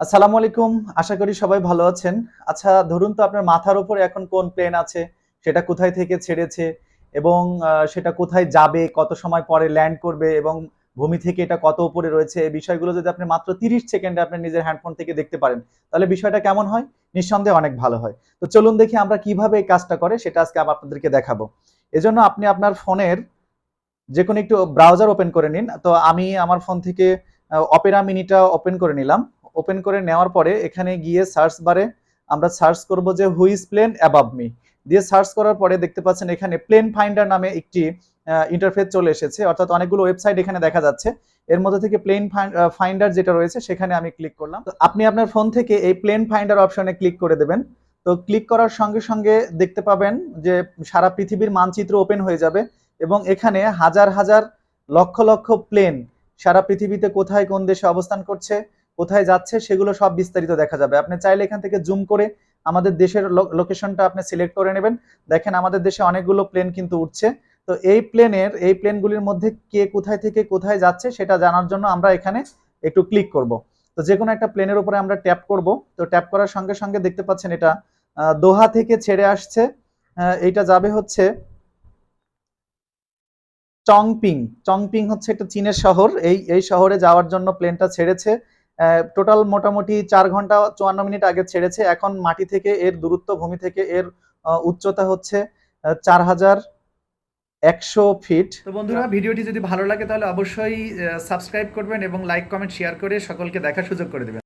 আসসালামু আলাইকুম, আশা করি সবাই ভালো আছেন। আচ্ছা ধরুন তো আপনার মাথার উপরে এখন কোন প্লেন আছে, সেটা কোথায় থেকে ছেড়েছে এবং সেটা কোথায় যাবে, কত সময় পরে ল্যান্ড করবে এবং ভূমি থেকে এটা কত উপরে রয়েছে, এই বিষয়গুলো যদি আপনি মাত্র তিরিশ সেকেন্ডে আপনি নিজের হ্যান্ডফোন থেকে দেখতে পারেন, তাহলে বিষয়টা কেমন হয়? নিঃসন্দেহে অনেক ভালো হয়। তো চলুন দেখি আমরা কীভাবে এই কাজটা করে, সেটা আজকে আপনাদেরকে দেখাবো। এজন্য আপনি আপনার ফোনের যে কোনো একটু ব্রাউজার ওপেন করে নিন। তো আমি আমার ফোন থেকে অপেরা মিনিটা ওপেন করে নিলাম। ওপেন করে নেওয়ার পরে এখানে গিয়ে সার্চ বারে আমরা সার্চ করব যে হুইজ প্লেন অ্যাবাভ মি দিয়ে সার্চ করার পরে দেখতে পাচ্ছেন এখানে প্লেন ফাইন্ডার নামে একটি ইন্টারফেস চলে এসেছে। অর্থাৎ অনেকগুলো ওয়েবসাইট এখানে দেখা যাচ্ছে। এর মধ্যে থেকে প্লেন ফাইন্ডার যেটা রয়েছে সেখানে আমি ক্লিক করলাম। তো আপনি আপনার ফোন থেকে এই প্লেন ফাইন্ডার অপশনে ক্লিক করে দেবেন। তো ক্লিক করার সঙ্গে সঙ্গে দেখতে পাবেন যে সারা পৃথিবীর মানচিত্র ওপেন হয়ে যাবে এবং এখানে হাজার হাজার লক্ষ লক্ষ প্লেন সারা পৃথিবীতে কোথায় কোন দেশে অবস্থান করছে কোথায় যাচ্ছে সেগুলো সব বিস্তারিত দেখা যাবে। আপনি চাইলে এখান থেকে জুম করে আমাদের দেশের লোকেশনটা আপনি সিলেক্ট করে নেবেন। দেখেন আমাদের দেশে অনেকগুলো প্লেন কিন্তু উঠছে। তো এই প্লেনের এই প্লেনগুলির মধ্যে কে কোথায় থেকে কোথায় যাচ্ছে সেটা জানার জন্য আমরা এখানে একটু ক্লিক করব। তো যে কোনো একটা প্লেনের উপরে আমরা ট্যাপ করব। তো ট্যাপ করার সঙ্গে সঙ্গে দেখতে পাচ্ছেন এটা দোহা থেকে ছেড়ে আসছে। এইটা যাবে হচ্ছে চংপিং। চংপিং হচ্ছে একটা চীনের শহর। এই এই শহরে যাওয়ার জন্য প্লেনটা ছেড়েছে। টোটাল মোটামুটি চার ঘণ্টা চুয়ান্ন মিনিট আগে ছেড়েছে। এখন মাটি থেকে, এর দূরত্ব, ভূমি থেকে এর উচ্চতা হচ্ছে চার হাজার একশো ফিট তো বন্ধুরা, ভিডিওটি যদি ভালো লাগে তাহলে অবশ্যই সাবস্ক্রাইব করবেন এবং লাইক কমেন্ট শেয়ার করে সকলকে দেখার সুযোগ করে দেবেন।